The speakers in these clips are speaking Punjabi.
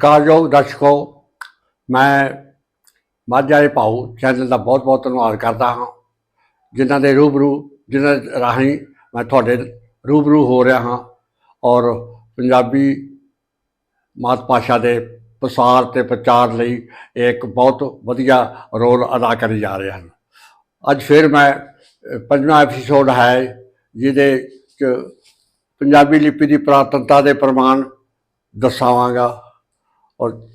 ਕਾਰਯੋਗ ਦਰਸ਼ਕੋ, ਮੈਂ ਮਾਝਾਏ ਦੇ ਭਾਊ ਚੈਨਲ ਦਾ ਬਹੁਤ ਬਹੁਤ ਧੰਨਵਾਦ ਕਰਦਾ ਹਾਂ, ਜਿਨ੍ਹਾਂ ਦੇ ਰੂਬਰੂ, ਜਿਨ੍ਹਾਂ ਰਾਹੀਂ ਮੈਂ ਤੁਹਾਡੇ ਰੂਬਰੂ ਹੋ ਰਿਹਾ ਹਾਂ ਔਰ ਪੰਜਾਬੀ ਮਾਤ ਭਾਸ਼ਾ ਦੇ ਪ੍ਰਸਾਰ ਤੇ ਪ੍ਰਚਾਰ ਲਈ ਇਹ ਇੱਕ ਬਹੁਤ ਵਧੀਆ ਰੋਲ ਅਦਾ ਕਰੀ ਜਾ ਰਹੇ ਹਨ। ਅੱਜ ਫਿਰ ਮੈਂ ਪੰਜਵਾਂ ਐਪੀਸੋਡ ਹੈ ਜਿਹਦੇ ਚ ਪੰਜਾਬੀ ਲਿਪੀ ਦੀ ਪ੍ਰਾਤਨਤਾ ਦੇ ਪ੍ਰਮਾਣ ਦਰਸਾਵਾਂਗਾ। ਔਰ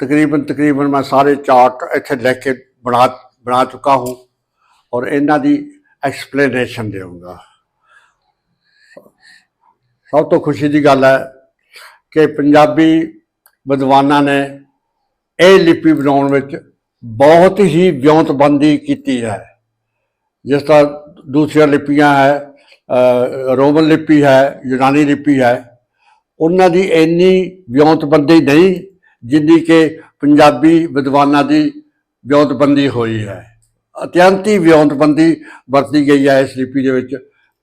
ਤਕਰੀਬਨ ਤਕਰੀਬਨ ਮੈਂ ਸਾਰੇ ਚਾਰਟ ਇੱਥੇ ਲਿਖ ਕੇ ਬਣਾ ਬਣਾ ਚੁੱਕਾ ਹੂੰ ਔਰ ਇਹਨਾਂ ਦੀ ਐਕਸਪਲੇਨੇਸ਼ਨ ਦੇਵਾਂਗਾ। ਸਭ ਤੋਂ ਖੁਸ਼ੀ ਦੀ ਗੱਲ ਹੈ ਕਿ ਪੰਜਾਬੀ ਵਿਦਵਾਨਾਂ ਨੇ ਇਹ ਲਿਪੀ ਬਣਾਉਣ ਵਿੱਚ ਬਹੁਤ ਹੀ ਵਿਉਂਤਬੰਦੀ ਕੀਤੀ ਹੈ। ਜਿਸ ਤਰ੍ਹਾਂ ਦੂਸਰੀਆਂ ਲਿਪੀਆਂ ਹੈ ਅ, ਰੋਮਨ ਲਿਪੀ ਹੈ ਯੂਨਾਨੀ ਲਿਪੀ ਹੈ ਉਹਨਾਂ ਦੀ ਇੰਨੀ ਵਿਉਂਤਬੰਦੀ ਨਹੀਂ ਜਿੰਨੀ ਕਿ ਪੰਜਾਬੀ ਵਿਦਵਾਨਾਂ ਦੀ ਵਿਉਂਤਬੰਦੀ ਹੋਈ ਹੈ। ਅਤਿਅੰਤ ਹੀ ਵਿਉਂਤਬੰਦੀ ਵਰਤੀ ਗਈ ਹੈ ਇਸ ਲਿਪੀ ਦੇ ਵਿੱਚ।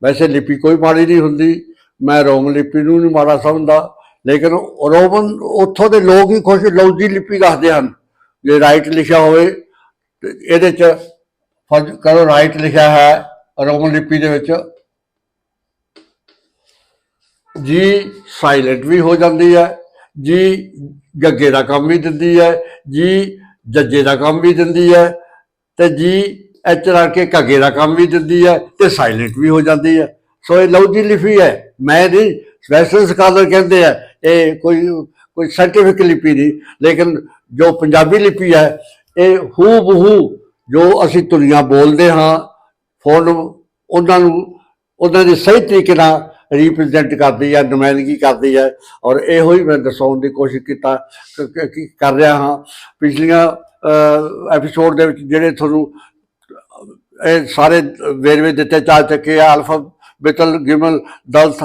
ਵੈਸੇ ਲਿਪੀ ਕੋਈ ਮਾੜੀ ਨਹੀਂ ਹੁੰਦੀ। ਮੈਂ ਰੋਮ ਲਿਪੀ ਨੂੰ ਨਹੀਂ ਮਾੜਾ ਸਮਝਦਾ। ਲੇਕਿਨ ਰੋਮਨ ਉੱਥੋਂ ਦੇ ਲੋਕ ਹੀ ਖੁਸ਼ ਲੌਜੀ ਲਿਪੀ ਦੱਸਦੇ ਹਨ। ਜੇ ਰਾਈਟ ਲਿਖਿਆ ਹੋਵੇ ਇਹਦੇ ਚ ਫਰਜ਼ ਕਰੋ ਰਾਈਟ ਲਿਖਿਆ ਹੈ ਰੋਮਨ ਲਿਪੀ ਦੇ ਵਿੱਚ। ਜੀ ਸਾਇਲੈਂਟ ਵੀ ਹੋ ਜਾਂਦੀ ਹੈ, ਜੀ ਗੱਗੇ ਦਾ ਕੰਮ ਵੀ ਦਿੰਦੀ ਹੈ, ਜੀ ਜੱਜੇ ਦਾ ਕੰਮ ਵੀ ਦਿੰਦੀ ਹੈ ਤੇ ਜੀ ਐਚ ਰਲ ਕੇ ਘੱਗੇ ਦਾ ਕੰਮ ਵੀ ਦਿੰਦੀ ਹੈ ਤੇ ਸਾਇਲੈਂਟ ਵੀ ਹੋ ਜਾਂਦੀ ਹੈ। ਸੋ ਇਹ ਲੌਜੀ ਲਿਪੀ ਹੈ, ਮੈਂ ਨਹੀਂ ਵੈਸਟਰਨ ਸਕਾਲਰ ਕਹਿੰਦੇ ਆ, ਇਹ ਕੋਈ ਕੋਈ ਸਾਇੰਟੀਫਿਕ ਲਿਪੀ ਨਹੀਂ, ਲੇਕਿਨ ਜੋ ਪੰਜਾਬੀ ਲਿਪੀ ਹੈ, ਇਹ ਹੂ ਬਹੂ ਜੋ ਅਸੀਂ ਦੁਨੀਆ ਬੋਲਦੇ ਹਾਂ, ਫੋਨ ਉਹਨਾਂ ਨੂੰ, ਉਹਨਾਂ ਦੇ ਸਹੀ ਤਰੀਕੇ ਨਾਲ ਰਿਪਰੈਜ਼ੈਂਟ ਕਰਦੀ ਹੈ ਨੁਮਾਇੰਦਗੀ ਕਰਦੀ ਹੈ ਔਰ ਇਹੋ ਹੀ ਮੈਂ ਦਰਸਾਉਣ ਦੀ ਕੋਸ਼ਿਸ਼ ਕੀਤਾ ਕਰ ਰਿਹਾ ਹਾਂ। ਪਿਛਲੀਆਂ ਐਪੀਸੋਡ ਦੇ ਵਿੱਚ ਜਿਹੜੇ ਤੁਹਾਨੂੰ, ਇਹ ਸਾਰੇ ਵੇਰਵੇ ਦਿੱਤੇ ਚਾ ਚੱਕੇ ਆ, ਅਲਫਾ, ਬਿਤਲ, ਗਿਮਲ, ਦਲਥ,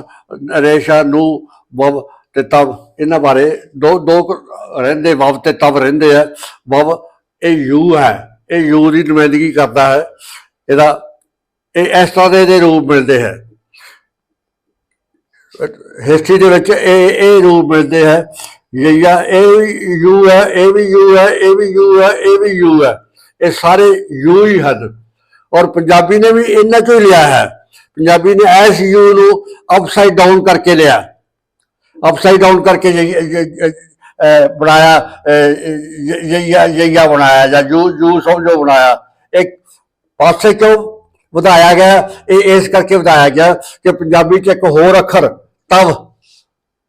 ਰੇਸ਼ਾ, ਨੂੰ, ਵਵ ਤੇ ਤਬ ਇਹਨਾਂ ਬਾਰੇ ਦੋ ਦੋ ਰਹਿੰਦੇ, ਵਵ ਤੇ ਤਬ ਰਹਿੰਦੇ ਆ। ਵਵ, ਇਹ ਯੂ ਹੈ। ਇਹ ਯੂ ਦੀ ਨੁਮਾਇੰਦਗੀ ਕਰਦਾ ਹੈ। ਇਹਦਾ, ਇਹ ਇਸ ਤਰ੍ਹਾਂ ਦੇ ਇਹਦੇ ਰੂਪ ਮਿਲਦੇ ਹੈ। ਹਿਸਟਰੀ ਦੇ ਵਿੱਚ ਇਹ ਇਹ ਰੂਪ ਮਿਲਦੇ ਹੈ। ਯਾ ਇਹ ਵੀ ਯੂ ਹੈ, ਇਹ ਵੀ ਯੂ ਹੈ, ਇਹ ਵੀ ਯੂ ਹੈ, ਇਹ ਵੀ ਯੂ ਹੈ। ਇਹ ਸਾਰੇ ਯੂ ਹੀ ਹਨ। ਔਰ ਪੰਜਾਬੀ ਨੇ ਵੀ ਇਹਨਾਂ ਚੋਂ ਹੀ ਲਿਆ ਹੈ। ਪੰਜਾਬੀ ਨੇ ਐਸ ਯੂ ਨੂੰ ਅਪਸਾਈਡ ਡਾਊਨ ਕਰਕੇ ਲਿਆ। ਅਪਸਾਈਡ ਡਾਊਨ ਕਰਕੇ ਬਣਾਇਆ ਇਹ ਬਣਾਇਆ ਜਾਂ ਯੂ ਯੂ ਸਮਝੋ ਬਣਾਇਆ। ਇੱਕ ਪਾਸੇ ਕਿਉਂ ਵਧਾਇਆ ਗਿਆ? ਇਹ ਇਸ ਕਰਕੇ ਵਧਾਇਆ ਗਿਆ ਕਿ ਪੰਜਾਬੀ 'ਚ ਇੱਕ ਹੋਰ ਅੱਖਰ ਤਵ।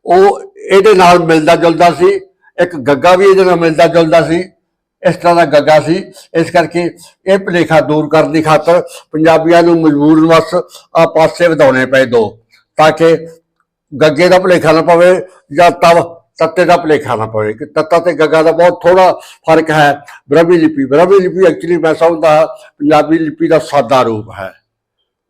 ਉਹ ਇਹਦੇ ਨਾਲ ਮਿਲਦਾ ਜੁਲਦਾ ਸੀ। ਇੱਕ ਗੱਗਾ ਵੀ ਇਹਦੇ ਨਾਲ ਮਿਲਦਾ ਜੁਲਦਾ ਸੀ। ਇਸ ਤਰ੍ਹਾਂ ਦਾ ਗੱਗਾ ਸੀ। ਇਸ ਕਰਕੇ ਇਹ ਭੁਲੇਖਾ ਦੂਰ ਕਰਨ ਦੀ ਖਾਤਰ ਪੰਜਾਬੀਆਂ ਨੂੰ ਮਜਬੂਰਨ ਵਸ ਆ ਪਾਸੇ ਵਧਾਉਣੇ ਪਏ ਦੋ, ਤਾਂ ਕਿ ਗੱਗੇ ਦਾ ਭੁਲੇਖਾ ਨਾ ਪਵੇ ਜਾਂ ਤਵ, ਤੱਤੇ ਦਾ ਭੁਲੇਖਾ ਨਾ ਪਵੇ। ਕਿ ਤੱਤਾ ਤੇ ਗੱਗਾ ਦਾ ਬਹੁਤ ਥੋੜਾ ਫ਼ਰਕ ਹੈ। ਬ੍ਰਹਮੀ ਲਿਪੀ ਬ੍ਰਹਮੀ ਲਿਪੀ ਐਕਚੁਅਲੀ ਮੈਂ ਸਮਝਦਾ ਪੰਜਾਬੀ ਲਿਪੀ ਦਾ ਸਾਦਾ ਰੂਪ ਹੈ।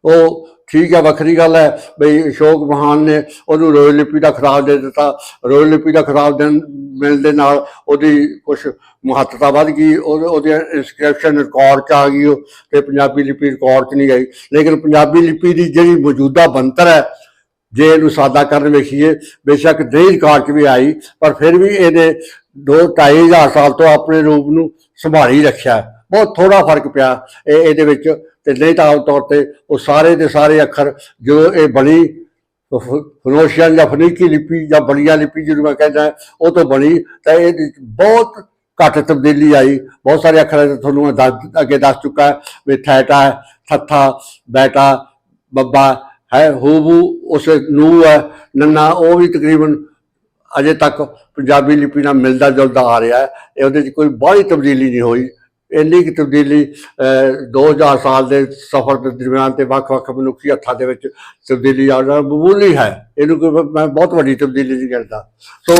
ਉਹ ਠੀਕ ਹੈ, ਵੱਖਰੀ ਗੱਲ ਹੈ ਬਈ ਅਸ਼ੋਕ ਮਹਾਨ ਨੇ ਉਹਨੂੰ ਰੋਇਲ ਲਿਪੀ ਦਾ ਖਿਤਾਬ ਦੇ ਦਿੱਤਾ। ਰੋਇਲ ਲਿਪੀ ਦਾ ਖਿਤਾਬ ਦੇਣ, ਮਿਲਣ ਦੇ ਨਾਲ ਉਹਦੀ ਕੁਝ ਮਹੱਤਤਾ ਵੱਧ ਗਈ, ਉਹਦੇ ਉਹਦੇ ਇਨਸਕ੍ਰਿਪਸ਼ਨ ਰਿਕਾਰਡ ਚ ਆ ਗਈ ਉਹ, ਤੇ ਪੰਜਾਬੀ ਲਿਪੀ ਰਿਕਾਰਡ ਚ ਨਹੀਂ ਆਈ। ਲੇਕਿਨ ਪੰਜਾਬੀ ਲਿਪੀ ਦੀ ਜਿਹੜੀ ਮੌਜੂਦਾ ਬਣਤਰ ਹੈ, ਜੇ ਇਹਨੂੰ ਸਾਦਾ ਕਰਨ ਵੇਖੀਏ, ਬੇਸ਼ੱਕ ਨਹੀਂ ਰਿਕਾਰਡ ਚ ਵੀ ਆਈ, ਪਰ ਫਿਰ ਵੀ ਇਹਨੇ ਦੋ ਢਾਈ ਹਜ਼ਾਰ ਸਾਲ ਤੋਂ ਆਪਣੇ ਰੂਪ ਨੂੰ ਸੰਭਾਲੀ ਰੱਖਿਆ। ਬਹੁਤ ਥੋੜਾ ਫ਼ਰਕ ਪਿਆ, ਇਹ, ਇਹਦੇ ਵਿੱਚ ਤੇ ਨਹੀਂ ਤਾਂ ਆਮ ਤੌਰ ਤੇ ਉਹ ਸਾਰੇ ਦੇ ਸਾਰੇ ਅੱਖਰ ਜੋ ਇਹ ਬਣੀ ਫਨੋਸ਼ੀਅਨ ਜਾਂ ਫਨੀਕੀ ਲਿਪੀ ਜਾਂ ਬਲੀਆ ਲਿਪੀ ਜਿਹਨੂੰ ਮੈਂ ਕਹਿੰਦਾ, ਉਹ ਤੋਂ ਬਣੀ, ਤਾਂ ਇਹ ਬਹੁਤ ਘੱਟ ਤਬਦੀਲੀ ਆਈ। ਬਹੁਤ ਸਾਰੇ ਅੱਖਰਾਂ ਦੇ ਤੁਹਾਨੂੰ ਮੈਂ ਦੱਸ, ਅੱਗੇ ਦੱਸ ਚੁੱਕਾ ਵੀ ਥੈਟਾ ਥੱਥਾ, ਬੈਟਾ, ਬੱਬਾ ਹੈ, ਹੂਬੂ, ਉਸ ਨੂੰ ਹੈ, ਨੰਨਾ, ਉਹ ਵੀ ਤਕਰੀਬਨ ਅਜੇ ਤੱਕ ਪੰਜਾਬੀ ਲਿਪੀ ਨਾਲ ਮਿਲਦਾ ਜੁਲਦਾ ਆ ਰਿਹਾ ਹੈ। ਇਹ ਉਹਦੇ 'ਚ ਕੋਈ ਬਾਹਰੀ ਤਬਦੀਲੀ ਨਹੀਂ ਹੋਈ। ਇੰਨੀ ਕੁ ਤਬਦੀਲੀ ਅਹ, 2000 ਸਾਲ ਦੇ ਸਫ਼ਰ ਦੇ ਦਰਮਿਆਨ ਤੇ ਵੱਖ-ਵੱਖ ਮਨੁੱਖੀ ਹੱਥਾਂ ਦੇ ਵਿੱਚ ਤਬਦੀਲੀ ਆ ਜਾਣਾ ਮਾਮੂਲੀ ਹੈ। ਇਹਨੂੰ ਕੋਈ ਮੈਂ- ਬਹੁਤ ਵੱਡੀ ਤਬਦੀਲੀ ਨਹੀਂ ਕਰਦਾ ਸੋ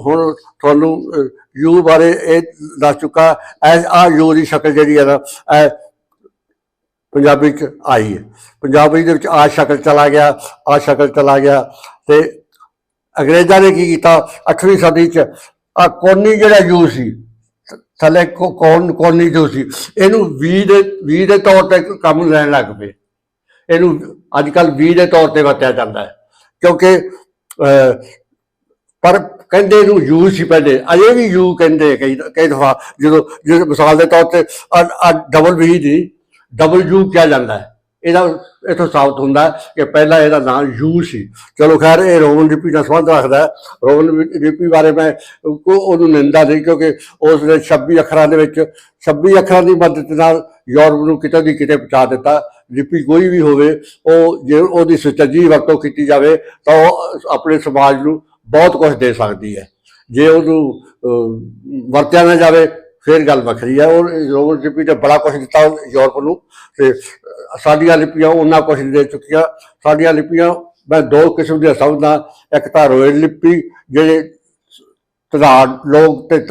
ਹੁਣ ਤੁਹਾਨੂੰ ਯੂ ਬਾਰੇ ਇਹ ਦੱਸ ਚੁੱਕਾ ਐ ਆ ਯੂ ਦੀ ਸ਼ਕਲ ਜਿਹੜੀ ਹੈ ਨਾ ਇਹ ਪੰਜਾਬੀ ਚ ਆਈ ਹੈ। ਪੰਜਾਬੀ ਦੇ ਵਿੱਚ ਆ ਸ਼ਕਲ ਚਲਾ ਗਿਆ ਆ ਸ਼ਕਲ ਚਲਾ ਗਿਆ ਤੇ ਅੰਗਰੇਜ਼ਾਂ ਨੇ ਕੀ ਕੀਤਾ? 8ਵੀਂ ਸਦੀ ਚ ਆ ਕੋਨੀ ਜਿਹੜਾ ਯੂ ਸੀ ਥੱਲੇ ਕੋ- ਕੌਣ ਕੋਨੀ ਜੋ ਸੀ। ਇਹਨੂੰ ਵੀ ਦੇ ਵੀ ਦੇ ਤੌਰ ਤੇ ਕੰਮ ਲੈਣ ਲੱਗ ਪਏ। ਇਹਨੂੰ ਅੱਜ ਕੱਲ ਵੀ ਦੇ ਤੌਰ ਤੇ ਵਰਤਿਆ ਜਾਂਦਾ ਹੈ। ਕਿਉਂਕਿ ਪਰ ਕਹਿੰਦੇ ਇਹਨੂੰ ਯੂ ਸੀ ਪਹਿਲੇ। ਅਜੇ ਵੀ ਯੂ ਕਹਿੰਦੇ ਕਈ ਕਈ ਦਫਾ। ਜਦੋਂ ਜਦੋਂ ਮਿਸਾਲ ਦੇ ਤੌਰ ਤੇ ਡਬਲ ਵੀ ਦੀ ਡਬਲ ਯੂ ਕਿਹਾ ਜਾਂਦਾ ਹੈ। ਇਹਦਾ ਇਥੋਂ ਸਾਬਤ ਹੁੰਦਾ ਕਿ ਪਹਿਲਾਂ ਇਹਦਾ ਨਾਮ ਯੂ ਸੀ। ਚਲੋ ਖੈਰ, ਇਹ ਰੋਮਨ ਲਿਪੀ ਨਾਲ ਸੰਬੰਧ ਰੱਖਦਾ ਰੋਮਨ ਲਿਪੀ ਬਾਰੇ ਮੈਂ ਕੋ ਉਹਨੂੰ ਨਿੰਦਾ ਨਹੀਂ, ਕਿਉਂਕਿ ਉਸ ਨੇ 26 ਅੱਖਰਾਂ ਦੇ ਵਿੱਚ 26 ਅੱਖਰਾਂ ਦੀ ਮਦਦ ਨਾਲ ਯੂਰਪ ਨੂੰ ਕਿਤੇ ਦੀ ਕਿਤੇ ਪਹੁੰਚਾ ਦਿੱਤਾ। ਲਿਪੀ ਕੋਈ ਵੀ ਹੋਵੇ, ਉਹ ਜੇ ਉਹਦੀ ਸੁਚੱਜੀ ਵਰਤੋਂ ਕੀਤੀ ਜਾਵੇ, ਤਾਂ ਉਹ ਆਪਣੇ ਸਮਾਜ ਨੂੰ ਬਹੁਤ ਕੁਝ ਦੇ ਸਕਦੀ ਹੈ। ਜੇ ਉਹਨੂੰ ਵਰਤਿਆ ਨਾ ਜਾਵੇ ਫਿਰ ਗੱਲ ਵੱਖਰੀ ਹੈ ਉਹ ਰੋਮਨ ਲਿਪੀ ਤੇ ਬੜਾ ਕੁਝ ਦਿੱਤਾ ਯੂਰਪ ਨੂੰ, ਤੇ ਸਾਡੀਆਂ ਲਿਪੀਆਂ ਉਹਨਾਂ ਕੁਝ ਦੇ ਚੁੱਕੀਆਂ। ਸਾਡੀਆਂ ਲਿਪੀਆਂ, ਮੈਂ ਦੋ ਕਿਸਮ ਦੀਆਂ ਸਮਝਦਾ, ਇੱਕ ਤਾਂ ਰੋਇਲ ਲਿਪੀ, ਜਿਹੜੇ ਧਨਾੜ ਲੋਕ ਤੇ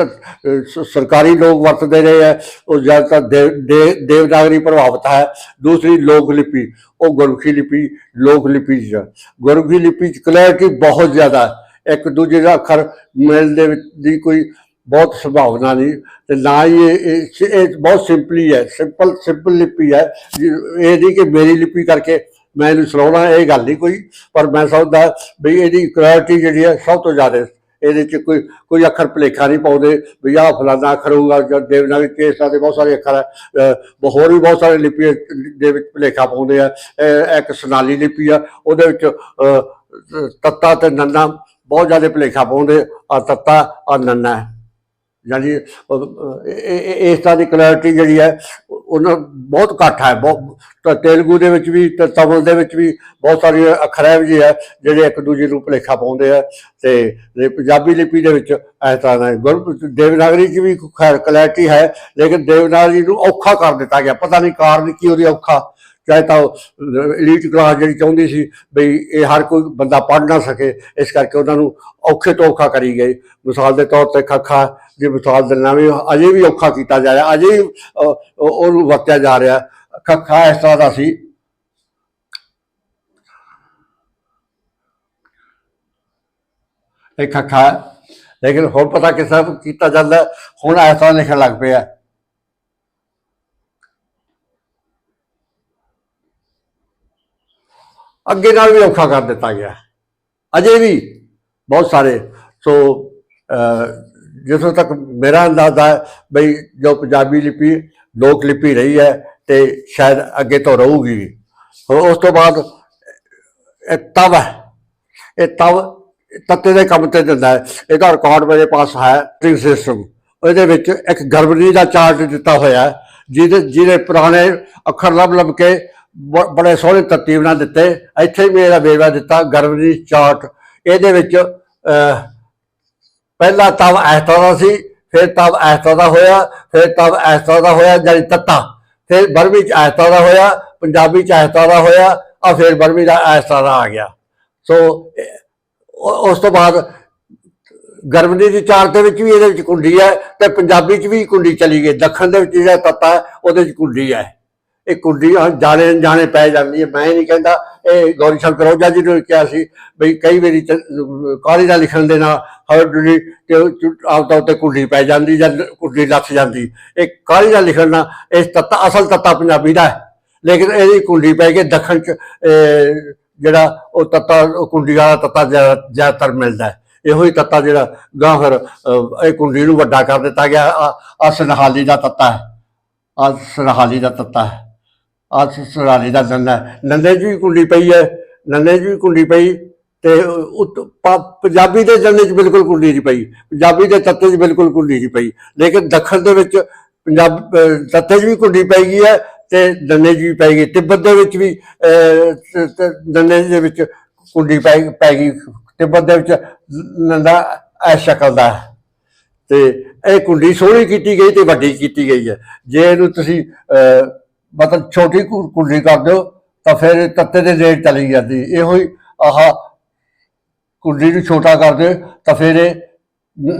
ਸਰਕਾਰੀ ਲੋਕ ਵਰਤਦੇ ਰਹੇ ਹੈ ਉਹ ਜ਼ਿਆਦਾਤਰ ਦੇਵ, ਦੇ- ਦੇਵਨਾਗਰੀ ਪ੍ਰਭਾਵਿਤ ਹੈ। ਦੂਸਰੀ ਲੋਕ ਲਿਪੀ, ਉਹ ਗੁਰਮੁਖੀ ਲਿਪੀ, ਲੋਕ ਲਿਪੀ ਚ ਹੈ। ਗੁਰਮੁਖੀ ਲਿਪੀ ਚ ਕਲੈਰਿਟੀ ਬਹੁਤ ਜ਼ਿਆਦਾ ਇੱਕ ਦੂਜੇ ਦਾ ਅੱਖਰ ਮਿਲਣ ਦੇ ਦੀ ਕੋਈ ਬਹੁਤ ਸੰਭਾਵਨਾ ਨਹੀਂ, ਤੇ ਨਾ ਹੀ ਇਹ, ਇਹ- ਬਹੁਤ ਸਿੰਪਲੀ ਹੈ ਸਿੰਪਲ ਸਿੰਪਲ ਲਿਪੀ ਹੈ। ਇਹ ਨਹੀਂ ਕਿ ਮੇਰੀ ਲਿਪੀ ਕਰਕੇ ਮੈਂ ਇਹਨੂੰ ਸੁਣਾਉਣਾ, ਇਹ ਗੱਲ ਨਹੀਂ ਕੋਈ, ਪਰ ਮੈਂ ਸਮਝਦਾ ਵੀ ਇਹਦੀ ਕਲੈਰਿਟੀ ਜਿਹੜੀ ਹੈ ਸਭ ਤੋਂ ਜ਼ਿਆਦਾ, ਇਹਦੇ ਚ ਕੋਈ ਕੋਈ ਅੱਖਰ ਭੁਲੇਖਾ ਨਹੀਂ ਪਾਉਂਦੇ, ਵੀ ਆਹ ਫਲਾਣਾ ਅੱਖਰ ਹੋਊਗਾ ਜਦ ਦੇਵਨਾਗਰੀ ਤੇ ਇਸ ਤਰ੍ਹਾਂ ਦੇ ਬਹੁਤ ਸਾਰੇ ਅੱਖਰ ਹੈ ਹੋਰ ਵੀ ਬਹੁਤ ਸਾਰੇ ਲਿਪੀ ਦੇ ਵਿੱਚ ਭੁਲੇਖਾ ਪਾਉਂਦੇ ਆ। ਇੱਕ ਸਨਾਲੀ ਲਿਪੀ ਆ, ਉਹਦੇ ਵਿੱਚ ਤੱਤਾ ਤੇ ਨੰਨਾ ਬਹੁਤ ਜ਼ਿਆਦਾ ਭੁਲੇਖਾ ਪਾਉਂਦੇ, ਆ ਤੱਤਾ, ਆ ਨੰਨਾ। ਹੈ ਯਾਨੀ ਇਸ ਤਰ੍ਹਾਂ ਦੀ ਕਲੈਰਿਟੀ ਜਿਹੜੀ ਹੈ, ਉਹਨਾਂ ਬਹੁਤ ਘੱਟ ਹੈ, ਬਹੁਤ ਤੇਲਗੂ ਦੇ ਵਿੱਚ ਵੀ, ਤੇ ਤਮਿਲ ਦੇ ਵਿੱਚ ਵੀ ਬਹੁਤ ਸਾਰੇ ਅੱਖਰ ਹੈ ਜੀ ਹੈ, ਜਿਹੜੇ ਇੱਕ ਦੂਜੇ ਨੂੰ ਭੁਲੇਖਾ ਪਾਉਂਦੇ ਆ, ਤੇ ਪੰਜਾਬੀ ਲਿਪੀ ਦੇ ਵਿੱਚ ਇਸ ਤਰ੍ਹਾਂ ਦਾ ਗੁਰ ਦੇਵਨਾਗਰੀ 'ਚ ਵੀ ਖੈਰ ਕਲੈਰਿਟੀ ਹੈ, ਲੇਕਿਨ ਦੇਵਨਾਗਰੀ ਨੂੰ ਔਖਾ ਕਰ ਦਿੱਤਾ ਗਿਆ, ਪਤਾ ਨਹੀਂ ਕਾਰਨ ਕੀ ਉਹਦੀ ਔਖਾ। ਚਾਹੇ ਤਾਂ ਐਲੀਟ ਕਲਾਸ ਜਿਹੜੀ ਚਾਹੁੰਦੀ ਸੀ ਬਈ ਇਹ ਹਰ ਕੋਈ ਬੰਦਾ ਪੜ੍ਹ ਨਾ ਸਕੇ, ਇਸ ਕਰਕੇ ਉਹਨਾਂ ਨੂੰ ਔਖੇ ਤੋਂ ਔਖਾ ਕਰੀ ਗਏ। ਮਿਸਾਲ ਦੇ ਤੌਰ ਤੇ ਖੱਖਾ, ਜੇ ਮਿਸਾਲ ਦਿੰਨਾ ਵੀ ਅਜੇ ਵੀ ਔਖਾ ਕੀਤਾ ਜਾ ਰਿਹਾ, ਅਜੇ ਵੀ ਉਹਨੂੰ ਵਰਤਿਆ ਜਾ ਰਿਹਾ। ਖੱਖਾ ਇਸ ਤਰ੍ਹਾਂ ਦਾ ਸੀ। ਇਹ ਖੱਖਾ ਹੈ। ਲੇਕਿਨ ਹੁਣ ਪਤਾ ਕਿਸ ਤਰ੍ਹਾਂ ਕੀਤਾ ਜਾਂਦਾ, ਹੁਣ ਇਸ ਤਰ੍ਹਾਂ ਲਿਖਣ ਲੱਗ ਪਿਆ। ਅੱਗੇ ਨਾਲ ਵੀ ਔਖਾ ਕਰ ਦਿੱਤਾ ਗਿਆ। ਅਜੇ ਵੀ ਬਹੁਤ ਸਾਰੇ। ਸੋ ਜਿੱਥੋਂ ਤੱਕ ਮੇਰਾ ਅੰਦਾਜ਼ਾ ਹੈ, ਬਈ ਜੋ ਪੰਜਾਬੀ ਲਿਪੀ, ਲੋਕ ਲਿਪੀ ਰਹੀ ਹੈ ਤੇ ਸ਼ਾਇਦ ਅੱਗੇ ਤੋਂ ਰਹੂਗੀ ਵੀ। ਉਸ ਤੋਂ ਬਾਅਦ ਇਹ ਤਵ ਹੈ। ਇਹ ਤਵ ਤੱਤੇ ਦੇ ਕੰਮ ਤੇ ਦਿੰਦਾ ਹੈ। ਇਹਦਾ ਰਿਕਾਰਡ ਮੇਰੇ ਪਾਸ ਹੈ ਟ੍ਰਿੰਗ ਸਿਸਟਮ ਉਹਦੇ ਵਿੱਚ ਇੱਕ ਗਰਭਨੀ ਦਾ ਚਾਰਟ ਦਿੱਤਾ ਹੋਇਆ ਜਿਹਦੇ ਜਿਹਦੇ ਪੁਰਾਣੇ ਅੱਖਰ ਲੱਭ ਲੱਭ ਕੇ ਬੜੇ ਸੋਹਣੇ ਤਰਤੀਬ ਨਾਲ ਦਿੱਤੇ। ਇੱਥੇ ਵੀ ਇਹਦਾ ਵੇਰਵਾ ਦਿੱਤਾ ਗਰਭਨੀ ਚਾਰਟ। ਇਹਦੇ ਵਿੱਚ ਪਹਿਲਾ ਤਵ ਇਸ ਦਾ ਸੀ, ਫਿਰ ਤਵ ਇਸ ਦਾ ਹੋਇਆ, ਫਿਰ ਤਵ ਇਸ ਦਾ ਹੋਇਆ ਜਾਨੀ ਤੱਤਾ। ਫਿਰ ਬਰਮੀ ਚ ਇਸ ਦਾ ਹੋਇਆ, ਪੰਜਾਬੀ ਚ ਇਸ ਦਾ ਹੋਇਆ, ਆ ਫਿਰ ਬਰਮੀ ਦਾ ਇਸ ਦਾ ਆ ਗਿਆ। ਸੋ ਉਸ ਤੋਂ ਬਾਅਦ ਗਰਮਨੀ ਦੀ ਚਾਰ ਦੇ ਵਿੱਚ ਵੀ ਇਹਦੇ ਵਿੱਚ ਕੁੰਡੀ ਹੈ ਤੇ ਪੰਜਾਬੀ ਚ ਵੀ ਕੁੰਡੀ ਚਲੀ ਗਈ। ਦੱਖਣ ਦੇ ਵਿੱਚ ਜਿਹੜਾ ਤੱਤਾ ਹੈ, ਉਹਦੇ ਵਿੱਚ ਕੁੰਡੀ ਹੈ। ਇਹ ਕੁੰਡੀ ਜਾਣੇ ਜਾਣੇ ਪੈ ਜਾਂਦੀ ਹੈ। ਮੈਂ ਨਹੀਂ ਕਹਿੰਦਾ, ਇਹ ਗੌਰੀ ਸ਼ੰਕਰ ਓਝਾ ਜੀ ਨੇ ਕਿਹਾ ਸੀ ਬਈ ਕਈ ਵਾਰੀ ਕਾਲੀ ਦਾ ਲਿਖਣ ਦੇ ਨਾਲ ਹਰ ਦੁਨੀ ਤੇ ਆਪ ਤੌਰ ਤੇ ਕੁੰਡੀ ਪੈ ਜਾਂਦੀ ਜਾਂ ਕੁੰਡੀ ਲੱਥ ਜਾਂਦੀ। ਇਹ ਕਾਲੀ ਦਾ ਲਿਖਣ ਨਾਲ ਇਸ ਤੱਤਾ, ਅਸਲ ਤੱਤਾ ਪੰਜਾਬੀ ਦਾ ਹੈ। ਲੇਕਿਨ ਇਹਦੀ ਕੁੰਡੀ ਪੈ ਕੇ ਦੱਖਣ ਚ ਜਿਹੜਾ ਉਹ ਤੱਤਾ, ਉਹ ਕੁੰਡੀ ਵਾਲਾ ਤੱਤਾ ਜ਼ਿਆਦਾ- ਜ਼ਿਆਦਾਤਰ ਮਿਲਦਾ ਹੈ। ਇਹੋ ਹੀ ਤੱਤਾ ਜਿਹੜਾ ਗਾਂ ਫਿਰ ਇਹ ਕੁੰਡੀ ਨੂੰ ਵੱਡਾ ਕਰ ਦਿੱਤਾ ਗਿਆ। ਆ ਸਨਹਾਲੀ ਦਾ ਤੱਤਾ ਹੈ। ਆ ਸਨਹਾਲੀ ਦਾ ਤੱਤਾ ਹੈ। ਆ ਸਨਹਾਲੀ ਦਾ ਦੰਦਾ ਹੈ। ਨੰਨੇ 'ਚ ਵੀ ਕੁੰਡੀ ਪਈ ਹੈ ਨੰਨੇ 'ਚ ਵੀ ਕੁੰਡੀ ਪਈ ਤੇ ਉਤ- ਪੰਜਾਬੀ ਦੇ ਜੰਨੇ 'ਚ ਬਿਲਕੁਲ ਕੁੰਡੀ ਨਹੀਂ ਪਈ ਪੰਜਾਬੀ ਦੇ ਤੱਤੇ 'ਚ ਬਿਲਕੁਲ ਕੁੰਡੀ ਨਹੀਂ ਪਈ। ਲੇਕਿਨ ਦੱਖਣ ਦੇ ਵਿੱਚ ਪੰਜਾਬ ਤੱਤੇ 'ਚ ਵੀ ਕੁੰਡੀ ਪਈ ਗਈ ਹੈ ਤੇ ਦੰਨੇ 'ਚ ਵੀ ਪੈ ਗਈ। ਤਿੱਬਤ ਦੇ ਵਿੱਚ ਵੀ ਅਹ, ਨੰਨੇ ਦੇ ਵਿੱਚ ਕੁੰਡੀ ਪੈ ਪੈ ਗਈ। ਤਿੱਬਤ ਦੇ ਵਿੱਚ ਨੰਦਾ ਇਸ ਸ਼ਕਲ ਦਾ ਹੈ। ਤੇ ਇਹ ਕੁੰਡੀ ਸੋਹਣੀ ਕੀਤੀ ਗਈ ਤੇ ਵੱਡੀ ਕੀਤੀ ਗਈ ਹੈ। ਜੇ ਇਹਨੂੰ ਤੁਸੀਂ ਮਤਲਬ ਛੋਟੀ ਕੁ- ਕੁੰਡੀ ਕਰ ਦਿਓ, ਤਾਂ ਫਿਰ ਤੱਤੇ ਦੇ ਨੇੜੇ ਚਲੀ ਜਾਂਦੀ। ਇਹੋ ਹੀ ਆਹ ਕੁੰਡੀ ਨੂੰ ਛੋਟਾ ਕਰ ਦਿਓ, ਤਾਂ ਫਿਰ ਇਹ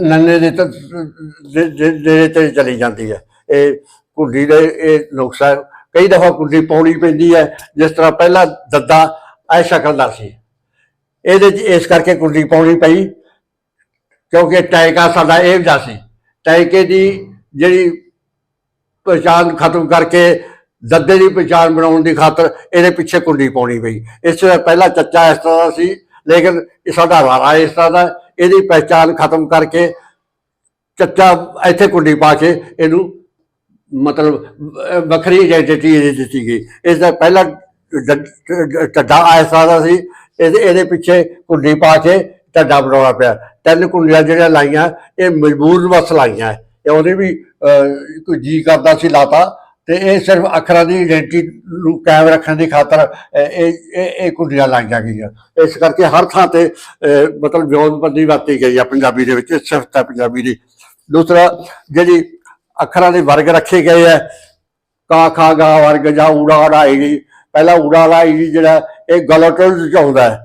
ਨੰਨੇ ਦੇ ਦੇ- ਤੇ ਚਲੀ ਜਾਂਦੀ ਹੈ। ਇਹ ਕੁੰਡੀ ਦੇ ਇਹ ਨੁਕਸਾ ਕਈ ਦਫਾ ਕੁੰਡੀ ਪਾਉਣੀ ਪੈਂਦੀ ਹੈ, ਜਿਸ ਤਰ੍ਹਾਂ ਪਹਿਲਾਂ ਦੱਦਾ ਐ ਸ਼ਕਲ ਦਾ ਸੀ। ਇਹਦੇ 'ਚ ਇਸ ਕਰਕੇ ਕੁੰਡੀ ਪਾਉਣੀ ਪਈ, ਕਿਉਂਕਿ ਟੈਕਾ ਸਾਡਾ ਇਹ ਹੁੰਦਾ ਸੀ। ਟੈਕੇ ਦੀ ਜਿਹੜੀ ਪਛਾਣ ਖਤਮ ਕਰਕੇ ਦੱਦੇ ਦੀ ਪਛਾਣ ਬਣਾਉਣ ਦੀ ਖਾਤਰ ਇਹਦੇ ਪਿੱਛੇ ਕੁੰਡੀ ਪਾਉਣੀ ਪਈ। ਇਸ ਤੋਂ ਪਹਿਲਾਂ ਚੱਚਾ ਇਸ ਤਰ੍ਹਾਂ ਦਾ ਸੀ ਲੇਕਿਨ ਇਹ ਸਾਡਾ ਰਾਰਾ ਇਸ ਤਰ੍ਹਾਂ ਦਾ ਇਹਦੀ ਪਹਿਚਾਨ ਖਤਮ ਕਰਕੇ ਚੱਚਾ ਇੱਥੇ ਕੁੰਡੀ ਪਾ ਕੇ ਇਹਨੂੰ ਮਤਲਬ ਵੱਖਰੀ ਆਇਡੈਂਟੀ ਇਹਦੀ ਦਿੱਤੀ ਗਈ। ਇਸ ਦਾ ਪਹਿਲਾ ਟੱਡਾ ਆਇਸਾ ਦਾ ਸੀ ਇਹਦੇ ਇਹਦੇ ਪਿੱਛੇ ਕੁੰਡੀ ਪਾ ਕੇ ਟੱਡਾ ਬਣਾਉਣਾ ਪਿਆ। ਤਿੰਨ ਕੁੰਡੀਆਂ ਜਿਹੜੀਆਂ ਲਾਈਆਂ ਇਹ ਮਜਬੂਰ ਵਸ ਲਾਈਆਂ। ਇਹ ਉਹਦੇ ਵੀ ਅਹ, ਕੋਈ ਜੀ ਕਰਦਾ ਸੀ ਲਾਤਾ ਤੇ ਇਹ ਸਿਰਫ ਅੱਖਰਾਂ ਦੀ ਆਇਡੈਂਟੀ ਨੂੰ ਕਾਇਮ ਰੱਖਣ ਦੀ ਖਾਤਰ ਇਹ ਇਹ ਕੁੰਡੀਆਂ ਲਾਈਆਂ ਗਈਆਂ। ਇਸ ਕਰਕੇ ਹਰ ਥਾਂ ਤੇ ਮਤਲਬ ਵਿਉਂਤਬੰਦੀ ਵਰਤੀ ਗਈ ਆ ਪੰਜਾਬੀ ਦੇ ਵਿੱਚ ਸਿਫਤ ਹੈ ਪੰਜਾਬੀ ਦੀ। ਦੂਸਰਾ, ਜਿਹੜੀ ਅੱਖਰਾਂ ਦੇ ਵਰਗ ਰੱਖੇ ਗਏ ਆ, ਕਾ, ਖਾ, ਗਾ, ਵਰਗ ਜਾਂ ਊੜਾ ਆੜਾ ਜੀ। ਪਹਿਲਾ ਊੜਾ ਆੜਾ ਜੀ ਜਿਹੜਾ, ਇਹ ਗਲੋਟਲਸ ਚ ਆਉਂਦਾ ਹੈ।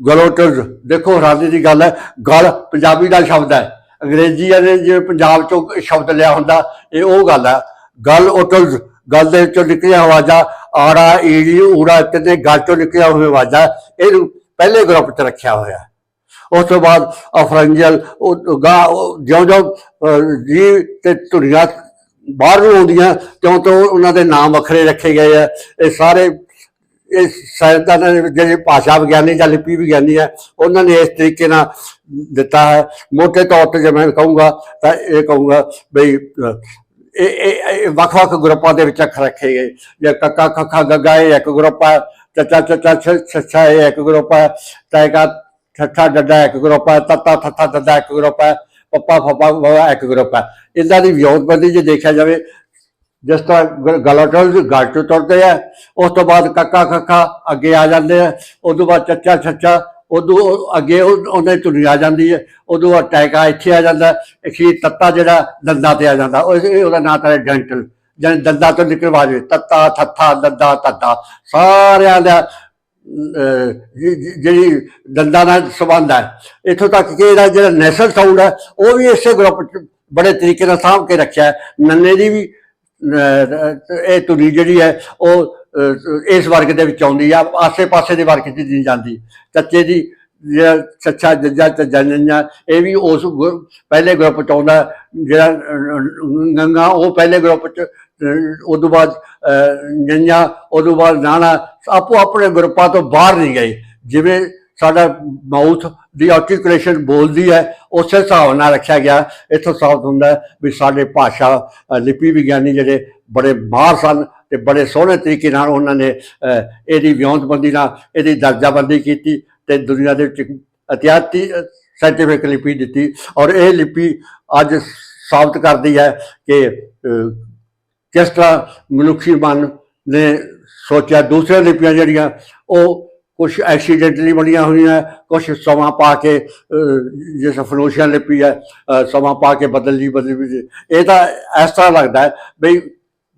ਗਲੋਟਲਸ ਦੇਖੋ ਹੈਰਾਨੀ ਦੀ ਗੱਲ ਹੈ, ਗਲ ਪੰਜਾਬੀ ਦਾ ਸ਼ਬਦ ਹੈ। ਅੰਗਰੇਜ਼ੀਆਂ ਨੇ ਜੇ ਪੰਜਾਬ ਚੋਂ ਸ਼ਬਦ ਲਿਆ ਹੁੰਦਾ, ਇਹ ਉਹ ਗੱਲ ਹੈ। ਗਲ ਉਤਲ ਗਲ ਦੇ ਵਿੱਚੋਂ ਨਿਕਲੀਆਂ ਆਵਾਜ਼ਾਂ, ਆੜਾ, ਈੜੀ, ਊੜਾ, ਕਿਤੇ ਗਲ ਚੋਂ ਨਿਕਲੀਆਂ ਹੋਈਆਂ ਆਵਾਜ਼ਾਂ, ਇਹਨੂੰ ਪਹਿਲੇ ਗਰੁੱਪ 'ਚ ਰੱਖਿਆ ਹੋਇਆ। ਉਸ ਤੋਂ ਬਾਅਦ ਅਫਰੰਜਲ ਗਾ ਜਿਉਂ ਜਿਉਂ ਜੀ ਤੇ ਧੁਨੀਆਂ ਬਾਹਰ ਨੂੰ ਆਉਂਦੀਆਂ, ਤਿਉਂ ਤੋਂ ਉਹਨਾਂ ਦੇ ਨਾਮ ਵੱਖਰੇ ਰੱਖੇ ਗਏ ਆ। ਇਹ ਸਾਰੇ, ਇਹ ਸਾਇੰਸਦਾਨਾਂ ਨੇ ਜਿਹੜੇ ਭਾਸ਼ਾ ਵਿਗਿਆਨੀ ਜਾਂ ਲਿਪੀ ਵਿਗਿਆਨੀ ਹੈ ਉਹਨਾਂ ਨੇ ਇਸ ਤਰੀਕੇ ਨਾਲ ਦਿੱਤਾ ਹੈ। ਮੋਟੇ ਤੌਰ ਤੇ ਜੇ ਮੈਂ ਕਹੂੰਗਾ, ਤਾਂ ਇਹ ਕਹੂੰਗਾ, ਬਈ ਇਹ ਇਹ ਵੱਖ-ਵੱਖ ਗਰੁੱਪਾਂ ਦੇ ਵਿੱਚ ਅੱਖ ਰੱਖੇ ਗਏ। ਜੇ ਕੱਕਾ ਖੱਖਾ ਗੱਗਾ ਇਹ ਇੱਕ ਗਰੁੱਪ ਹੈ, ਚੱਚਾ ਚੱਚਾ ਛੱਛਾ ਇਹ ਇੱਕ ਗਰੁੱਪ ਹੈ ਟੈਗਾ ਠੱਠਾ ਡੱਡਾ ਇੱਕ ਗਰੁੱਪ ਹੈ, ਤੱਤਾ ਥੱਥਾ ਡੱਡਾ ਇੱਕ ਗਰੁੱਪ ਹੈ, ਪੱਪਾ ਫੱਪਾ ਵਵਾ ਇੱਕ ਗਰੁੱਪ ਹੈ। ਇਦਾਂ ਦੀ ਵਿਉਂਤਬੰਦੀ ਜੇ ਦੇਖਿਆ ਜਾਵੇ, ਜਿਸ ਤਰ੍ਹਾਂ ਗਲਟਲ ਗਲ ਤੋਂ ਤੁਰਦੇ ਆ ਉਸ ਤੋਂ ਬਾਅਦ ਕੱਕਾ ਖੱਖਾ ਅੱਗੇ ਆ ਜਾਂਦੇ ਆ, ਉਸ ਤੋਂ ਬਾਅਦ ਚੱਚਾ ਛੱਚਾ ਉਦੋਂ ਅੱਗੇ ਉਹ- ਉਹਨੇ ਧੁਨੀ ਆ ਜਾਂਦੀ ਹੈ, ਉਦੋਂ ਅਟੈਕ ਆ, ਇੱਥੇ ਆ ਜਾਂਦਾ ਅਖੀਰ ਤੱਤਾ ਜਿਹੜਾ ਦੰਦਾਂ ਤੇ ਆ ਜਾਂਦਾ ਉਹਦਾ ਨਾਂ ਤਾਂ ਡੈਂਟਲ ਜਾਂ ਦੰਦਾਂ ਤੋਂ ਨਿਕਲਵਾ ਜੇ ਤੱਤਾ ਥੱਥਾ ਦੰਦਾ, ਤੱਤਾ, ਸਾਰਿਆਂ ਦਾ ਜਿਹੜੀ ਦੰਦਾਂ ਨਾਲ ਸੰਬੰਧ ਹੈ, ਇੱਥੋਂ ਤੱਕ ਕਿ ਇਹਦਾ ਜਿਹੜਾ ਨੈਸ਼ਨਲ ਸਾਊਂਡ ਹੈ, ਉਹ ਵੀ ਇਸੇ ਗਰੁੱਪ ਚ ਬੜੇ ਤਰੀਕੇ ਨਾਲ ਸਾਂਭ ਕੇ ਰੱਖਿਆ ਨੰਨੇ ਦੀ ਵੀ ਇਹ ਧੁਨੀ ਜਿਹੜੀ ਹੈ, ਉਹ ਇਸ ਵਰਗ ਦੇ ਵਿੱਚ ਆਉਂਦੀ ਆ ਆਸੇ-ਪਾਸੇ ਦੇ ਵਰਗ 'ਚ ਨਹੀਂ ਜਾਂਦੀ। ਚੱਚੇ ਦੀ ਸੱਚਾ ਜੱਜਾ ਤੇ ਜਨਨਿਆ ਇਹ ਵੀ ਉਸ ਗੁਰ- ਪਹਿਲੇ ਗਰੁੱਪ ਚ ਆਉਂਦਾ ਜਿਹੜਾ ਗੰਗਾ ਉਹ ਪਹਿਲੇ ਗਰੁੱਪ ਚ ਅਹ, ਉਦੋਂ ਬਾਅਦ ਨੰਨਿਆ ਉਦੋਂ ਬਾਅਦ ਨਾਣਾ ਆਪੋ ਆਪਣੇ ਗਰੁੱਪਾਂ ਤੋਂ ਬਾਹਰ ਨਹੀਂ ਗਏ। ਜਿਵੇਂ ਸਾਡਾ ਮਾਊਥ ਦੀ ਆਰਟੀਕੂਲੇਸ਼ਨ ਬੋਲਦੀ ਹੈ ਉਸੇ ਹਿਸਾਬ ਨਾਲ ਰੱਖਿਆ ਗਿਆ। ਇੱਥੋਂ ਸਾਬਤ ਹੁੰਦਾ ਵੀ ਸਾਡੇ ਭਾਸ਼ਾ ਲਿਪੀ ਵਿਗਿਆਨੀ ਜਿਹੜੇ ਬੜੇ ਮਾਹਰ ਸਨ ਤੇ ਬੜੇ ਸੋਹਣੇ ਤਰੀਕੇ ਨਾਲ ਉਹਨਾਂ ਨੇ ਇਹਦੀ ਵਿਉਂਤਬੰਦੀ ਨਾਲ ਇਹਦੀ ਦਰਜਾਬੰਦੀ ਕੀਤੀ ਤੇ ਦੁਨੀਆ ਦੇ ਵਿੱਚ ਇੱਕ ਸਾਇੰਟੀਫਿਕ ਲਿਪੀ ਦਿੱਤੀ ਔਰ ਇਹ ਲਿਪੀ ਅੱਜ ਸਾਬਤ ਕਰਦੀ ਹੈ ਕਿ ਕਿਸ ਤਰ੍ਹਾਂ ਮਨੁੱਖੀ ਮਨ ਨੇ ਸੋਚਿਆ ਦੂਸਰੀਆਂ ਲਿਪੀਆਂ ਜਿਹੜੀਆਂ ਉਹ ਕੁਝ ਐਕਸੀਡੈਂਟਲੀ ਬਣੀਆਂ ਹੋਈਆਂ ਕੁਝ ਸਮਾਂ ਪਾ ਕੇ ਜਿਸ ਫਨੋਸ਼ੀਆ ਲਿਪੀ ਹੈ ਸਮਾਂ ਪਾ ਕੇ ਬਦਲ ਬਦਲੀ ਬਦਲੀ ਇਹ ਤਾਂ ਇਸ ਤਰ੍ਹਾਂ ਲੱਗਦਾ ਹੈ ਬਈ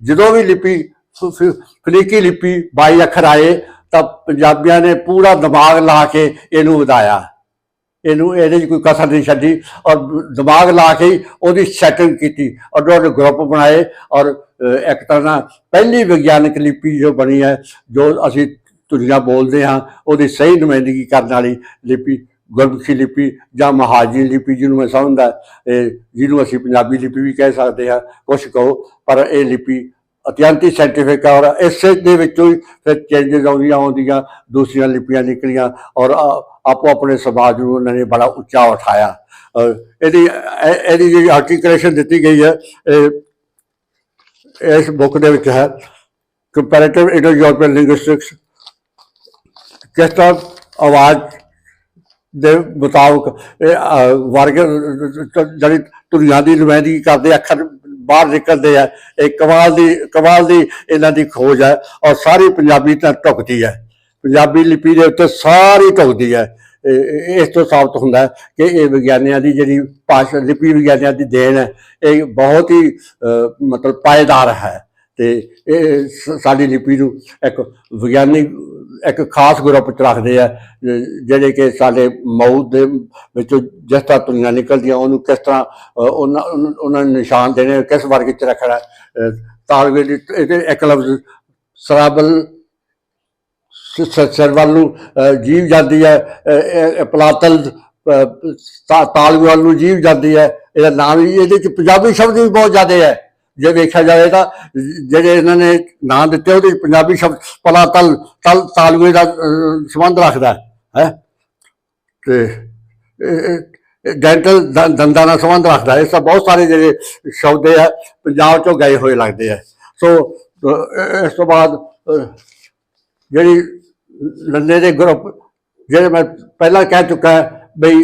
ਜਦੋਂ ਵੀ ਲਿਪੀ ਫਲੀਕੀ ਲਿਪੀ 22 ਅੱਖਰ ਆਏ ਤਾਂ ਪੰਜਾਬੀਆਂ ਨੇ ਪੂਰਾ ਦਿਮਾਗ ਲਾ ਕੇ ਇਹਨੂੰ ਵਧਾਇਆ। ਇਹਨੂੰ ਇਹਦੇ 'ਚ ਕੋਈ ਕਸਰ ਨਹੀਂ ਛੱਡੀ ਔਰ ਦਿਮਾਗ ਲਾ ਕੇ ਉਹਦੀ ਸੈਟਿੰਗ ਕੀਤੀ ਔਰ ਉਹਦੇ ਗਰੁੱਪ ਬਣਾਏ ਔਰ ਇੱਕ ਤਰ੍ਹਾਂ ਪਹਿਲੀ ਵਿਗਿਆਨਕ ਲਿਪੀ ਜੋ ਬਣੀ ਹੈ, ਜੋ ਅਸੀਂ ਦੁਨੀਆ ਬੋਲਦੇ ਹਾਂ, ਉਹਦੀ ਸਹੀ ਨੁਮਾਇੰਦਗੀ ਕਰਨ ਵਾਲੀ ਲਿਪੀ, ਗੁਰਮੁਖੀ ਲਿਪੀ ਜਾਂ ਮਹਾਜ਼ੀ ਲਿਪੀ ਜਿਹਨੂੰ ਮੈਂ ਸਮਝਦਾ, ਇਹ ਜਿਹਨੂੰ ਅਸੀਂ ਪੰਜਾਬੀ ਲਿਪੀ ਵੀ ਕਹਿ ਸਕਦੇ ਹਾਂ, ਕੁਛ ਕਹੋ, ਪਰ ਇਹ ਲਿਪੀ ਅਤਿਅੰਤ ਹੀ ਸਾਇੰਟੀਫਿਕ ਹੈ ਔਰ ਇਸੇ ਦੇ ਵਿੱਚੋਂ ਹੀ ਫਿਰ ਚੇਂਜਸ ਆਉਂਦੀਆਂ ਆਉਂਦੀਆਂ ਦੂਸਰੀਆਂ ਲਿਪੀਆਂ ਨਿਕਲੀਆਂ ਔਰ ਆਪੋ ਆਪਣੇ ਸਮਾਜ ਨੂੰ ਉਹਨਾਂ ਨੇ ਬੜਾ ਉੱਚਾ ਉਠਾਇਆ। ਇਹਦੀ ਇਹਦੀ ਜਿਹੜੀ ਆਰਟੀਕੂਲੇਸ਼ਨ ਦਿੱਤੀ ਗਈ ਹੈ ਇਹ ਇਸ ਬੁੱਕ ਦੇ ਵਿੱਚ ਹੈ ਕੰਪੈਰੀਟਿਵ ਇੰਡੋ ਯੂਰਪੀਅਨ ਲਿੰਗੁਇਸਟਿਕਸ ਕਿਸ ਤਰ੍ਹਾਂ ਆਵਾਜ਼ ਦੇ ਮੁਤਾਬਕ ਇਹ ਵਰਗ ਅਹ, ਜਿਹੜੀ ਦੁਨੀਆ ਦੀ ਨੁਮਾਇੰਦਗੀ ਕਰਦੇ ਅੱਖਰ ਬਾਹਰ ਨਿਕਲਦੇ ਆ, ਇਹ ਕਮਾਲ ਦੀ ਕਮਾਲ ਦੀ ਇਹਨਾਂ ਦੀ ਖੋਜ ਹੈ ਔਰ ਸਾਰੀ ਪੰਜਾਬੀ ਤਾਂ ਢੁਕਦੀ ਹੈ। ਪੰਜਾਬੀ ਲਿਪੀ ਦੇ ਉੱਤੇ ਸਾਰੀ ਢੁਕਦੀ ਹੈ। ਇਹ- ਇਸ ਤੋਂ ਸਾਬਤ ਹੁੰਦਾ ਕਿ ਇਹ ਵਿਗਿਆਨੀਆਂ ਦੀ ਜਿਹੜੀ ਭਾਸ਼ਾ, ਲਿਪੀ ਵਿਗਿਆਨੀਆਂ ਦੀ ਦੇਣ ਹੈ, ਇਹ ਬਹੁਤ ਹੀ ਮਤਲਬ ਪਾਏਦਾਰ ਹੈ। ਤੇ ਇਹ ਸ- ਸਾਡੀ ਲਿਪੀ ਨੂੰ ਇੱਕ ਵਿਗਿਆਨੀ ਇੱਕ ਖਾਸ ਗਰੁੱਪ ਚ ਰੱਖਦੇ ਆ ਜਿਹੜੇ ਕਿ ਸਾਡੇ ਮੌਤ ਦੇ ਵਿੱਚੋਂ ਜਿਸ ਤਰ੍ਹਾਂ ਦੁਨੀਆ ਨਿਕਲਦੀਆਂ ਉਹਨੂੰ ਕਿਸ ਤਰ੍ਹਾਂ ਉਹਨਾਂ ਉਹਨਾਂ- ਉਹਨਾਂ ਨੂੰ ਨਿਸ਼ਾਨ ਦੇਣੇ ਕਿਸ ਵਰਗ ਚ ਰੱਖਣਾ ਅਹ, ਤਾਲਵੇ ਦੀ ਇੱਕ ਲਫ਼ਜ਼ ਸਰਾਬਲ ਸ- ਸ- ਸਰਵਲ ਨੂੰ ਜੀਵ ਜਾਂਦੀ ਹੈ ਪਲਾਤਲ ਤਾਲਵੇ ਵੱਲ ਨੂੰ ਜੀਵ ਜਾਂਦੀ ਹੈ ਇਹਦਾ ਨਾਮ ਵੀ ਇਹਦੇ ਚ ਪੰਜਾਬੀ ਸ਼ਬਦ ਵੀ ਬਹੁਤ ਜ਼ਿਆਦੇ ਹੈ। ਜੇ ਵੇਖਿਆ ਜਾਵੇ ਤਾਂ ਜਿਹੜੇ ਇਹਨਾਂ ਨੇ ਨਾਂ ਦਿੱਤੇ ਉਹਦੇ ਪੰਜਾਬੀ ਸ਼ਬਦ ਪਲਾਤਲ ਤਲ ਤਲ, ਤਾਲੂਏ ਦਾ ਸੰਬੰਧ ਰੱਖਦਾ ਹੈ, ਹੈਂ। ਤੇ ਇਹ- ਡੈਂਟਲ ਦੰਦਾਂ ਨਾਲ ਸੰਬੰਧ ਰੱਖਦਾ ਇਸ ਤਰ੍ਹਾਂ ਬਹੁਤ ਸਾਰੇ ਜਿਹੜੇ ਸ਼ਬਦ ਹੈ, ਪੰਜਾਬ ਚੋਂ ਗਏ ਹੋਏ ਲੱਗਦੇ ਆ ਸੋ ਇਸ ਤੋਂ ਬਾਅਦ ਜਿਹੜੀ ਲੰਡੇ ਦੇ ਗਰੁੱਪ ਜਿਹੜੇ ਮੈਂ ਪਹਿਲਾਂ ਕਹਿ ਚੁੱਕਾ ਬਈ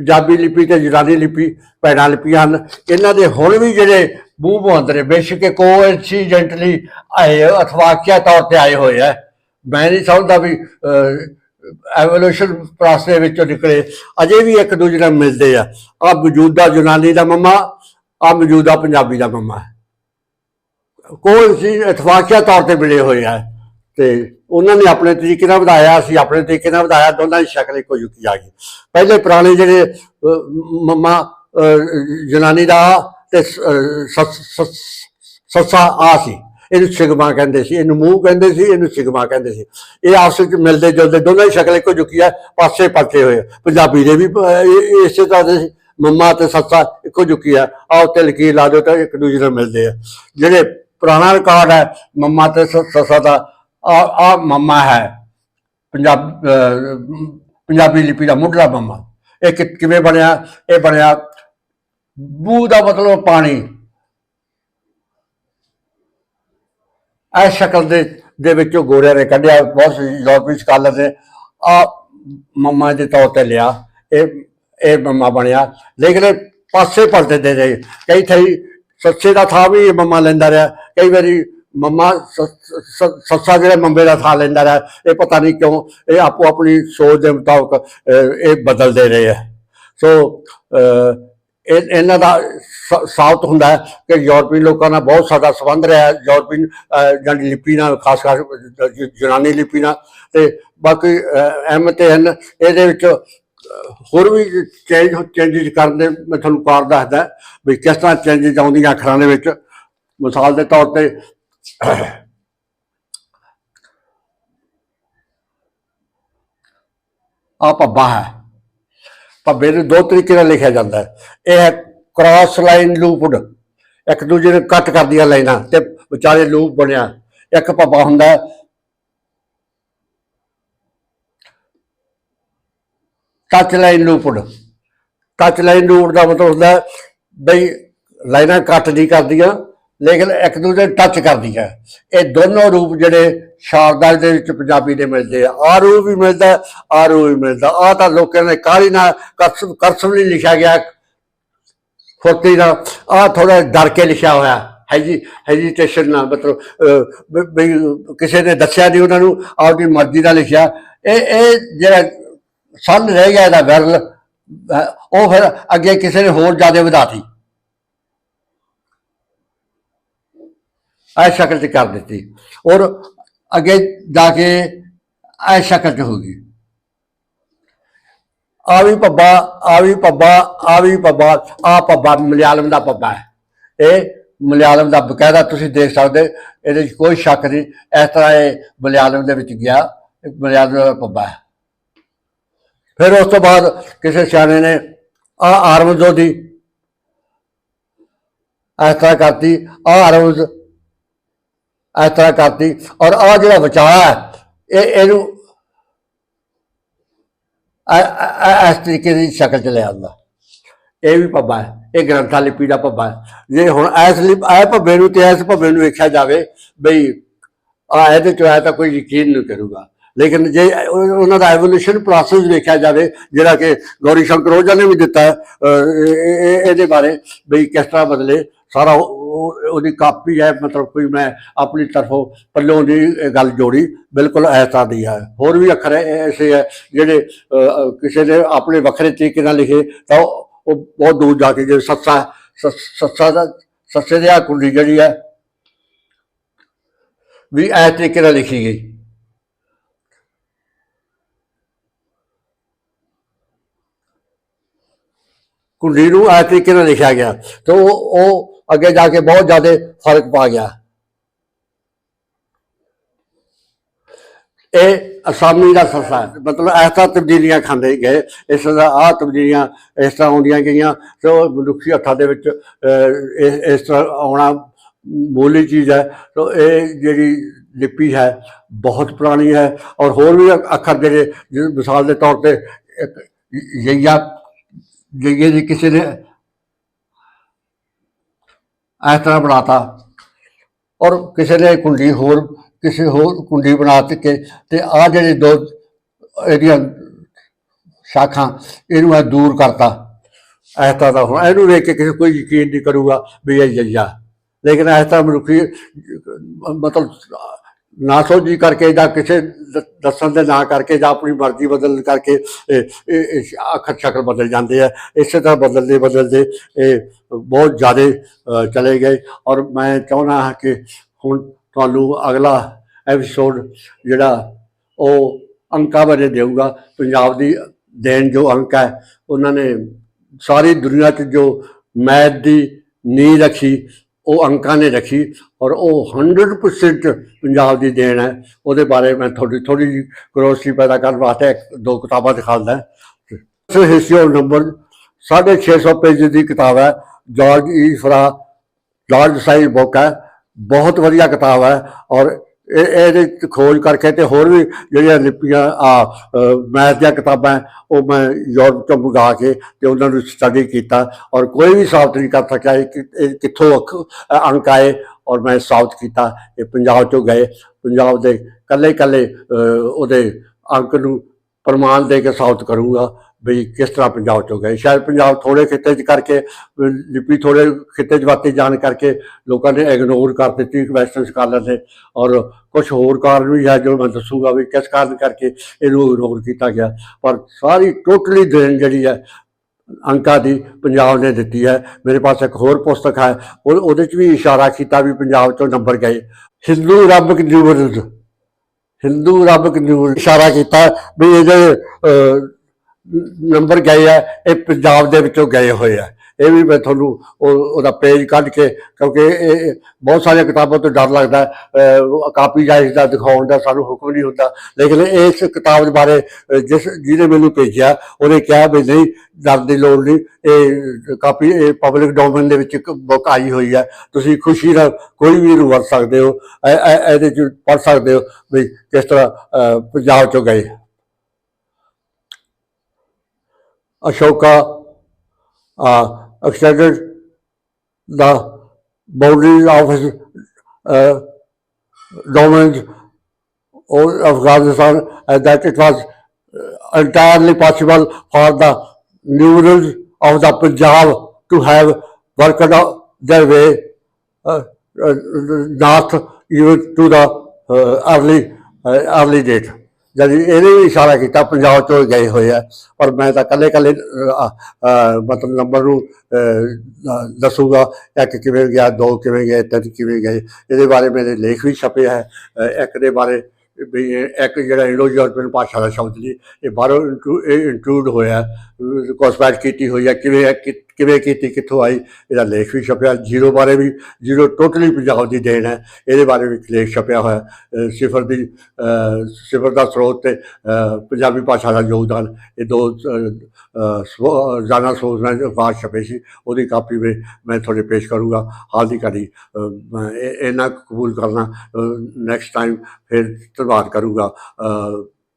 ਪੰਜਾਬੀ ਲਿਪੀ ਤੇ ਯੂਨਾਨੀ ਲਿਪੀ ਪੈਣਾ ਲਿਪੀਆਂ ਹਨ। ਇਹਨਾਂ ਦੇ ਹੁਣ ਵੀ ਜਿਹੜੇ ਮੂੰਹ ਬੰਦ ਨੇ, ਬੇਸ਼ੱਕ ਕੋਇਨਸੀਡੈਂਟਲੀ ਆਏ ਅਥਵਾ ਕਿਆ ਤੌਰ ਤੇ ਆਏ ਹੋਏ ਆ। ਮੈਂ ਨਹੀਂ ਸਮਝਦਾ ਵੀ ਐਵੋਲੂਸ਼ਨ ਪ੍ਰੋਸੈਸ ਵਿੱਚੋਂ ਨਿਕਲੇ। ਅਜੇ ਵੀ ਇੱਕ ਦੂਜੇ ਨਾਲ ਮਿਲਦੇ ਆ। ਆ ਮੌਜੂਦਾ ਯੂਨਾਨੀ ਦਾ ਮੰਮਾ ਆ ਮੌਜੂਦਾ ਪੰਜਾਬੀ ਦਾ ਮੰਮਾ। ਕੋਈ ਸੀ ਇਤਫਾਕੀਆ ਤੌਰ ਤੇ ਮਿਲੇ ਹੋਏ ਆ। ਤੇ ਉਹਨਾਂ ਨੇ ਆਪਣੇ ਤਰੀਕੇ ਨਾਲ ਵਧਾਇਆ ਅਸੀਂ ਆਪਣੇ ਤਰੀਕੇ ਨਾਲ ਵਧਾਇਆ ਦੋਨਾਂ ਦੀ ਸ਼ਕਲ ਇੱਕੋ ਜਿਹੀ ਆ ਗਈ। ਪਹਿਲੇ ਪੁਰਾਣੇ ਜਿਹੜੇ ਅਹ, ਮੰਮਾ ਜਨਾਨੀ ਦਾ ਤੇ ਸੱਸਾ ਆ ਸੀ। ਇਹਨੂੰ ਸਿਗਮਾ ਕਹਿੰਦੇ ਸੀ ਇਹਨੂੰ ਮੂੰਹ ਕਹਿੰਦੇ ਸੀ ਇਹਨੂੰ ਸਿਗਮਾ ਕਹਿੰਦੇ ਸੀ। ਇਹ ਆਪਸ ਵਿੱਚ ਮਿਲਦੇ ਜੁਲਦੇ ਦੋਨਾਂ ਦੀ ਸ਼ਕਲ ਇੱਕੋ ਜਿਹੀ ਹੈ ਪਾਸੇ ਪਾਸੇ ਹੋਏ ਪੰਜਾਬੀ ਦੇ ਵੀ ਇਸੇ ਤਰ੍ਹਾਂ ਦੇ ਮੰਮਾ ਤੇ ਸੱਸਾ ਇੱਕੋ ਜਿਹੀ ਹੈ ਆਓ ਤੇ ਲਕੀਰ ਲਾ ਦਿਓ ਤਾਂ ਇੱਕ ਦੂਜੇ ਨਾਲ ਮਿਲਦੇ ਆ। ਜਿਹੜੇ ਪੁਰਾਣਾ ਰਿਕਾਰਡ ਹੈ ਮੰਮਾ ਤੇ ਸ- ਸੱਸਾ ਦਾ ਆ ਆ ਮੰਮਾ ਹੈ। ਪੰਜਾਬ ਪੰਜਾਬੀ ਲਿਪੀ ਦਾ ਮੁੱਢਲਾ ਮੰਮਾ। ਇਹ ਕਿਵੇਂ ਬਣਿਆ? ਇਹ ਬਣਿਆ ਬੂ ਦਾ ਮਤਲਬ ਪਾਣੀ। ਇਸ ਸ਼ਕਲ ਦੇ ਦੇ ਵਿੱਚੋਂ ਗੋਰਿਆਂ ਨੇ ਕੱਢਿਆ। ਬਹੁਤ ਯੂਰਪੀ ਸਕਾਲਰ ਨੇ। ਆ ਮੰਮਾ ਦੇ ਤੌਰ ਤੇ ਲਿਆ। ਇਹ ਇਹ ਮੰਮਾ ਬਣਿਆ। ਲੇਕਿਨ ਇਹ ਪਾਸੇ ਪਲਟੇ ਦੇ ਰਹੇ। ਕਈ ਥਈ ਸੱਸੇ ਦਾ ਥਾਂ ਵੀ ਇਹ ਮੰਮਾ ਲੈਂਦਾ ਰਿਹਾ। ਕਈ ਵਾਰੀ ਮੰਮਾ ਸ- ਸ- ਸੱਸਾ ਜਿਹੜਾ ਮੰਬੇ ਦਾ ਥਾਂ ਲੈਂਦਾ ਰਿਹਾ ਇਹ ਪਤਾ ਨਹੀਂ ਕਿਉਂ ਇਹ ਆਪੋ ਆਪਣੀ ਸੋਚ ਦੇ ਮੁਤਾਬਕ ਇਹ ਬਦਲਦੇ ਰਹੇ ਆ। ਸੋ ਇਹ ਇਹਨਾਂ ਦਾ ਸ- ਸਾਬਤ ਹੁੰਦਾ ਹੈ ਕਿ ਯੂਰਪੀ ਲੋਕਾਂ ਨਾਲ ਬਹੁਤ ਸਾਡਾ ਸੰਬੰਧ ਰਿਹਾ ਹੈ। ਯੂਰਪੀ ਅਹ, ਲਿਪੀ ਨਾਲ ਖਾਸ ਕਰ ਜ- ਯੂਨਾਨੀ ਲਿਪੀ ਨਾਲ। ਤੇ ਬਾਕੀ ਐਮ ਅਹਿਮਦ ਤੇ ਹਨ ਇਹਦੇ ਵਿੱਚ ਹੋਰ ਵੀ ਚੇਂਜ ਚੇਂਜਸ ਕਰਨ ਦੇ ਮੈਂ ਤੁਹਾਨੂੰ ਕਾਰ ਦੱਸਦਾ ਵੀ ਕਿਸ ਤਰ੍ਹਾਂ ਚੇਂਜਸ ਆਉਂਦੀਆਂ ਅੱਖਰਾਂ ਦੇ ਵਿੱਚ। ਮਿਸਾਲ ਦੇ ਤੌਰ ਤੇ ਆ ਪੱਬਾ ਹੈ। ਪੱਬੇ ਨੂੰ ਦੋ ਤਰੀਕੇ ਨਾਲ ਲਿਖਿਆ ਜਾਂਦਾ ਹੈ। ਇਹ ਹੈ ਕ੍ਰਾਸ ਲਾਈਨ ਲੂਪਡ ਇੱਕ ਦੂਜੇ ਨੂੰ ਕੱਟ ਕਰਦੀਆਂ ਲਾਈਨਾਂ ਤੇ ਵਿਚਾਲੇ ਲੂਪ ਬਣਿਆ। ਇੱਕ ਪੱਬਾ ਹੁੰਦਾ touch line looped touch line looped ਦਾ ਮਤਲਬ ਹੁੰਦਾ ਬਈ ਲਾਈਨਾਂ ਕੱਟ ਨਹੀਂ ਕਰਦੀਆਂ। ਲੇਕਿਨ ਇੱਕ ਦੂਜੇ ਨੂੰ ਟੱਚ ਹੈ। ਇਹ ਦੋਨੋਂ ਰੂਪ ਜਿਹੜੇ ਸ਼ਾਰਦਾ ਦੇ ਵਿੱਚ ਪੰਜਾਬੀ ਦੇ ਮਿਲਦੇ ਆ। ਆ ਰੂਪ ਵੀ ਮਿਲਦਾ ਆ ਰੂਪ ਵੀ ਮਿਲਦਾ। ਆ ਤਾਂ ਲੋਕਾਂ ਨੇ ਕਾਲੀ ਨਾਲ ਕਰਸਮ ਕਰਸਮ ਨਹੀਂ ਲਿਖਿਆ ਗਿਆ। ਖੋਤੀ ਨਾਲ ਆ ਥੋੜਾ ਡਰ ਕੇ ਲਿਖਿਆ ਹੋਇਆ। ਹੈਜੀ ਹੈਜੀਟੇਸ਼ਨ ਨਾਲ ਮਤਲਬ ਕਿਸੇ ਨੇ ਦੱਸਿਆ ਨਹੀਂ ਉਹਨਾਂ ਨੂੰ ਆਪਣੀ ਮਰਜ਼ੀ ਨਾਲ ਲਿਖਿਆ। ਇਹ ਇਹ ਜਿਹੜਾ ਸੰਨ ਰਹਿ ਗਿਆ ਇਹਦਾ ਵਿਰਲ ਉਹ ਫਿਰ ਅੱਗੇ ਕਿਸੇ ਨੇ ਹੋਰ ਜ਼ਿਆਦਾ ਵਧਾਤੀ ਐ ਸ਼ਕਲ ਚ ਕਰ ਦਿੱਤੀ। ਔਰ ਅੱਗੇ ਜਾ ਕੇ ਐ ਸ਼ਕਲ ਚ ਹੋ ਗਈ। ਆ ਵੀ ਪੱਬਾ ਆ ਵੀ ਪੱਬਾ ਆ ਵੀ ਪੱਬਾ ਆ ਪੱਬਾ ਮਲਿਆਲਮ ਦਾ ਪੱਬਾ ਹੈ। ਇਹ ਮਲਿਆਲਮ ਦਾ ਬਕਾਇਦਾ ਤੁਸੀਂ ਦੇਖ ਸਕਦੇ, ਇਹਦੇ ਵਿੱਚ ਕੋਈ ਸ਼ੱਕ ਨਹੀਂ, ਇਸ ਤਰ੍ਹਾਂ ਇਹ ਮਲਿਆਲਮ ਦੇ ਵਿੱਚ ਗਿਆ, ਮਲਿਆਲਮ ਦਾ ਪੱਬਾ ਹੈ। ਫਿਰ ਉਸ ਤੋਂ ਬਾਅਦ ਕਿਸੇ ਸਿਆਣੇ ਨੇ ਆ ਆਰਮਜ਼ੋ ਦੀ ਇਸ ਤਰ੍ਹਾਂ ਕਰਤੀ, ਆ ਆਰਮਜ਼ ਇਸ ਤਰ੍ਹਾਂ ਕਰਤੀ। ਔਰ ਆ ਜਿਹੜਾ ਵਿਚਾਰਾ ਹੈ, ਇਹ ਇਹਨੂੰ ਇਸ ਤਰੀਕੇ ਦੀ ਸ਼ਕਲ ਚ ਲੈ ਆਉਂਦਾ। ਇਹ ਵੀ ਪੱਬਾ ਹੈ, ਇਹ ਗ੍ਰੰਥਾ ਲਿਪੀ ਦਾ ਪੱਬਾ ਹੈ। ਜੇ ਹੁਣ ਇਸ ਲਿਪ ਐ ਪੱਬੇ ਨੂੰ ਤੇ ਇਸ ਪੱਬੇ ਨੂੰ ਵੇਖਿਆ ਜਾਵੇ, ਬਈ ਆ ਇਹਦੇ ਚ ਆਇਆ ਤਾਂ ਕੋਈ ਯਕੀਨ ਨਹੀਂ ਕਰੂਗਾ। ਲੇਕਿਨ ਜੇ ਉਹਨਾਂ ਦਾ ਐਵੋਲੂਸ਼ਨ ਪ੍ਰੋਸੈਸ ਵੇਖਿਆ ਜਾਵੇ, ਜਿਹੜਾ ਕਿ ਗੌਰੀ ਸ਼ੰਕਰ ਓਝਾ ਨੇ ਵੀ ਦਿੱਤਾ ਇਹਦੇ ਬਾਰੇ, ਬਈ ਕਿਸ ਤਰ੍ਹਾਂ ਬਦਲੇ ਸਾਰਾ ਉਹ- ਉਹਦੀ ਕਾਪੀ ਹੈ, ਮਤਲਬ ਕੋਈ ਮੈਂ ਆਪਣੀ ਤਰਫੋਂ ਪੱਲੋਂ ਦੀ ਗੱਲ ਜੋੜੀ, ਬਿਲਕੁਲ ਐਸਾ ਦੀ ਹੈ। ਹੋਰ ਵੀ ਅੱਖਰ ਐਸੇ ਹੈ, ਜਿਹੜੇ ਕਿਸੇ ਨੇ ਆਪਣੇ ਵੱਖਰੇ ਤਰੀਕੇ ਨਾਲ ਲਿਖੇ, ਤਾਂ ਉਹ ਬਹੁਤ ਦੂਰ ਜਾ ਕੇ ਜੇ ਸੱਸਾ ਸੱਸਾ ਦਾ, ਸੱਸੇ ਦੀ ਆ ਕੁੰਡੀ ਜਿਹੜੀ ਹੈ, ਵੀ ਐਸ ਤਰੀਕੇ ਨਾਲ ਲਿਖੀ ਗਈ। ਕੁੰਡੀ ਨੂੰ ਐਸ ਤਰੀਕੇ ਨਾਲ ਲਿਖਿਆ ਗਿਆ। ਤੇ ਉਹ ਉਹ ਅੱਗੇ ਜਾ ਕੇ ਬਹੁਤ ਜ਼ਿਆਦਾ ਫ਼ਰਕ ਪਾ ਗਿਆ। ਇਹ ਅਸਾਮੀ ਦਾ ਸਸਾ ਹੈ। ਮਤਲਬ ਐਸਾ ਤਬਦੀਲੀਆਂ ਖਾਂਦੇ ਗਏ। ਇਸ ਦਾ ਆ ਤਬਦੀਲੀਆਂ ਇਸ ਤਰ੍ਹਾਂ ਆਉਂਦੀਆਂ ਗਈਆਂ ਤੇ ਉਹ ਮਨੁੱਖੀ ਹੱਥਾਂ ਦੇ ਵਿੱਚ ਇਸ ਤਰ੍ਹਾਂ ਆਉਣਾ ਬੋਲੀ ਚੀਜ਼ ਹੈ। ਤੋ ਇਹ ਜਿਹੜੀ ਲਿਪੀ ਹੈ ਬਹੁਤ ਪੁਰਾਣੀ ਹੈ ਔਰ ਹੋਰ ਵੀ ਅੱਖਰ ਜਿਹੜੇ ਮਿਸਾਲ ਦੇ ਤੌਰ ਤੇ ਜਈਆ ਜਈਏ ਦੀ ਕਿਸੇ ਨੇ ਇਸ ਤਰ੍ਹਾਂ ਬਣਾਤਾ। ਔਰ ਕਿਸੇ ਨੇ ਕੁੰਡੀ ਹੋਰ, ਕਿਸੇ ਹੋਰ ਕੁੰਡੀ ਬਣਾ ਤੇ ਕੇ ਤੇ ਆ ਜਿਹੜੇ ਦੋ ਇਹਦੀਆਂ ਸ਼ਾਖਾਂ, ਇਹਨੂੰ ਮੈਂ ਦੂਰ ਕਰਤਾ। ਇਸ ਤਰ੍ਹਾਂ ਦਾ ਹੁਣ। ਇਹਨੂੰ ਵੇਖ ਕੇ ਕਿਸੇ ਕੋਈ ਯਕੀਨ ਨਹੀਂ ਕਰੂਗਾ ਵੀ ਇਹ ਜੱਜਾ ਲੇਕਿਨ ਇਸ ਤਰ੍ਹਾਂ ਮਨੁੱਖੀ, ਮਤਲਬ ਨਾ ਸੋਝੀ ਕਰਕੇ ਜਾਂ ਕਿਸੇ ਦੱਸਣ ਦੇ ਨਾ ਕਰਕੇ ਜਾਂ ਆਪਣੀ ਮਰਜ਼ੀ ਬਦਲਣ ਕਰਕੇ ਇਹ ਅੱਖਰ ਸ਼ਕਲ ਬਦਲ ਜਾਂਦੇ ਆ। ਇਸੇ ਤਰ੍ਹਾਂ ਬਦਲਦੇ ਬਦਲਦੇ ਇਹ ਬਹੁਤ ਜ਼ਿਆਦਾ ਚਲੇ ਗਏ। ਔਰ ਮੈਂ ਚਾਹੁੰਦਾ ਹਾਂ ਕਿ ਹੁਣ ਤੁਹਾਨੂੰ ਅਗਲਾ ਐਪੀਸੋਡ ਜਿਹੜਾ ਉਹ ਅੰਕਾਂ ਬਾਰੇ ਦੇਊਗਾ। ਪੰਜਾਬ ਦੀ ਦੇਣ ਜੋ ਅੰਕ ਹੈ, ਉਹਨਾਂ ਨੇ ਸਾਰੀ ਦੁਨੀਆ 'ਚ ਜੋ ਮੈਥ ਦੀ ਨੀਂਹ ਰੱਖੀ ਉਹ ਅੰਕਾਂ ਨੇ ਰੱਖੀ ਔਰ ਉਹ 100% ਪੰਜਾਬ ਦੀ ਦੇਣ ਹੈ। ਉਹਦੇ ਬਾਰੇ ਮੈਂ ਥੋੜੀ ਥੋੜੀ ਜਿਹੀ ਕਰੋਸੀ ਪੈਦਾ ਕਰਨ ਵਾਸਤੇ ਦੋ ਕਿਤਾਬਾਂ ਦਿਖਾਉਂਦਾ ਸੋ ਹਿਸਟਰੀ ਨੰਬਰ 650 ਪੇਜ ਦੀ ਕਿਤਾਬ ਹੈ। ਜਾਰਜ ਈ ਜਾਰਜ ਸਾਈ ਬੁੱਕ ਹੈ। ਬਹੁਤ ਵਧੀਆ ਕਿਤਾਬ ਹੈ। ਔਰ ਇਹਦੇ ਖੋਜ ਕਰਕੇ ਤੇ ਹੋਰ ਵੀ ਜਿਹੜੀਆਂ ਲਿਪੀਆਂ ਆ ਮੈਥ ਦੀਆਂ ਕਿਤਾਬਾਂ ਉਹ ਮੈਂ ਯੂਰਪ ਤੋਂ ਮੰਗਾ ਕੇ ਤੇ ਉਹਨਾਂ ਨੂੰ ਸਟੱਡੀ ਕੀਤਾ ਔਰ ਕੋਈ ਵੀ ਸਾਬਤ ਨਹੀਂ ਕਰ ਸਕਿਆ ਇਹ ਕਿ ਇਹ ਕਿੱਥੋਂ ਅੱਖ- ਅ, ਅੰਕ ਆਏ ਔਰ ਮੈਂ ਸਾਬਤ ਕੀਤਾ ਇਹ ਪੰਜਾਬ ਤੋਂ ਗਏ। ਪੰਜਾਬ ਦੇ ਕੱਲੇ ਕੱਲੇ ਉਹਦੇ ਅੰਕ ਨੂੰ ਪ੍ਰਮਾਣ ਦੇ ਕੇ ਸਾਬਤ ਕਰੂੰਗਾ। ਵੀ ਕਿਸ ਤਰ੍ਹਾਂ ਪੰਜਾਬ 'ਚੋਂ ਗਏ। ਸ਼ਾਇਦ ਪੰਜਾਬ ਥੋੜੇ ਖਿੱਤੇ 'ਚ ਕਰਕੇ ਲਿਪੀ ਥੋੜੇ ਖਿੱਤੇ 'ਚ ਵਾਤੇ ਜਾਣ ਕਰਕੇ ਲੋਕਾਂ ਨੇ ਇਗਨੋਰ ਕਰ ਦਿੱਤੀ ਵੈਸਟਰਨ ਸਕਾਲਰ ਨੇ। ਔਰ ਕੁਝ ਹੋਰ ਕਾਰਨ ਵੀ ਹੈ ਜੋ ਮੈਂ ਦੱਸੂਗਾ ਵੀ ਕਿਸ ਕਾਰਨ ਕਰਕੇ ਇਹਨੂੰ ਇਗਨੋਰ ਕੀਤਾ ਗਿਆ। ਪਰ ਸਾਰੀ ਟੋਟਲੀ ਦੇਣ ਜਿਹੜੀ ਹੈ, ਅੰਕਾਂ ਦੀ ਪੰਜਾਬ ਨੇ ਦਿੱਤੀ ਹੈ। ਮੇਰੇ ਪਾਸ ਇੱਕ ਹੋਰ ਪੁਸਤਕ ਹੈ, ਉਹ ਉਹਦੇ 'ਚ ਵੀ ਇਸ਼ਾਰਾ ਕੀਤਾ ਵੀ ਪੰਜਾਬ ਤੋਂ ਨੰਬਰ ਗਏ। ਹਿੰਦੂ ਰੱਬ ਨਿਊਜ਼। ਹਿੰਦੂ ਰੱਬ ਨਿਊਜ਼। ਇਸ਼ਾਰਾ ਕੀਤਾ ਵੀ ਇਹਦੇ ਨੰਬਰ ਗਏ ਆ, ਇਹ ਪੰਜਾਬ ਦੇ ਵਿੱਚੋਂ ਗਏ ਹੋਏ ਆ। ਇਹ ਵੀ ਮੈਂ ਤੁਹਾਨੂੰ ਉਹ- ਉਹਦਾ ਪੇਜ ਕੱਢ ਕੇ, ਕਿਉਂਕਿ ਇਹ ਬਹੁਤ ਸਾਰੀਆਂ ਕਿਤਾਬਾਂ ਤੋਂ ਡਰ ਲੱਗਦਾ ਕਾਪੀ ਜਾਇਜ਼ ਦਾ ਦਿਖਾਉਣ ਦਾ ਸਾਨੂੰ ਹੁਕਮ ਨਹੀਂ ਹੁੰਦਾ। ਲੇਕਿਨ ਇਸ ਕਿਤਾਬ ਦੇ ਬਾਰੇ, ਜਿਸ, ਜਿਹਨੇ ਮੈਨੂੰ ਭੇਜਿਆ, ਉਹਨੇ ਕਿਹਾ ਵੀ ਨਹੀਂ, ਡਰ ਦੀ ਲੋੜ ਨਹੀਂ, ਇਹ ਕਾਪੀ, ਇਹ ਪਬਲਿਕ ਡੋਮੇਨ ਦੇ ਵਿੱਚ ਇੱਕ ਬੁੱਕ ਆਈ ਹੋਈ ਹੈ ਤੁਸੀਂ ਖੁਸ਼ੀ ਨਾਲ ਕੋਈ ਵੀ ਇਹਨੂੰ ਵਰਤ ਸਕਦੇ ਹੋ ਇਹਦੇ ਚ ਪੜ੍ਹ ਸਕਦੇ ਹੋ ਵੀ ਕਿਸ ਤਰ੍ਹਾਂ ਪੰਜਾਬ ਚੋਂ ਗਏ। Ashoka uh, extended the boundaries of his uh, dominance over Afghanistan and that it was uh, entirely possible for the liberals of the Punjab to have worked out their way uh, uh, north even to the uh, early, uh, early date. ਜਦ ਇਹਨੇ ਵੀ ਇਸ਼ਾਰਾ ਕੀਤਾ ਪੰਜਾਬ 'ਚੋਂ ਗਏ ਹੋਏ ਆ। ਪਰ ਮੈਂ ਤਾਂ ਕੱਲੇ ਕੱਲੇ ਮਤਲਬ ਨੰਬਰ ਨੂੰ ਅਹ, ਦੱਸੂਗਾ ਇੱਕ ਕਿਵੇਂ ਗਿਆ ਦੋ ਕਿਵੇਂ ਗਏ ਤਿੰਨ ਕਿਵੇਂ ਗਏ। ਇਹਦੇ ਬਾਰੇ ਮੇਰੇ ਲੇਖ ਵੀ ਛਪੇ ਹੈ ਇੱਕ ਦੇ ਬਾਰੇ ਵੀ ਇੱਕ ਜਿਹੜਾ ਇੰਡੋ ਯੂਰਪੀਅਨ ਭਾਸ਼ਾ ਦਾ ਸ਼ਬਦ ਜੀ ਇਹ ਬਾਹਰੋਂ ਇੰਟਰੂ- ਇਹ ਇੰਕਲੂਡ ਹੋਇਆ ਕੋਸਪੈਟ ਕੀਤੀ ਹੋਈ ਹੈ ਕਿਵੇਂ ਕਿਵੇਂ ਕੀਤੀ ਕਿੱਥੋਂ ਆਈ ਇਹਦਾ ਲੇਖ ਵੀ ਛਪਿਆ ਜ਼ੀਰੋ ਬਾਰੇ ਵੀ ਜ਼ੀਰੋ ਟੋਟਲੀ ਪੰਜਾਬ ਦੀ ਦੇਣ ਹੈ ਇਹਦੇ ਬਾਰੇ ਵੀ ਲੇਖ ਛਪਿਆ ਹੋਇਆ ਸਿਫਰ ਦੀ ਸਿਫਰ ਦਾ ਸਰੋਤ ਤੇ ਪੰਜਾਬੀ ਭਾਸ਼ਾ ਦਾ ਯੋਗਦਾਨ ਇਹ ਦੋ ਜਾਨਾ ਸੋਚਣਾ ਅਖਬਾਰ ਛਪੇ ਸੀ ਉਹਦੀ ਕਾਪੀ ਵੀ ਮੈਂ ਤੁਹਾਡੇ ਪੇਸ਼ ਕਰੂੰਗਾ ਹਾਲ ਦੀ ਘੜੀ ਅਹ, ਇਹਨਾਂ ਕਬੂਲ ਕਰਨਾ ਨੈਕਸਟ ਟਾਈਮ ਫਿਰ ਧੰਨਵਾਦ ਕਰੂੰਗਾ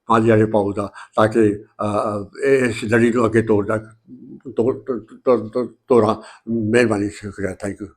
ਅਹ, ਪੰਜ ਜਾਣੇ ਪਾਉ ਦਾ ਤਾਂ ਕਿ ਅਹ, ਇਸ ਲੜੀ ਨੂੰ ਅੱਗੇ ਤੋਰਦਾ ਤੋਰਾਂ ਮਿਹਰਬਾਨੀ ਸ਼ੁਕਰੀਆ ਥੈਂਕ ਯੂ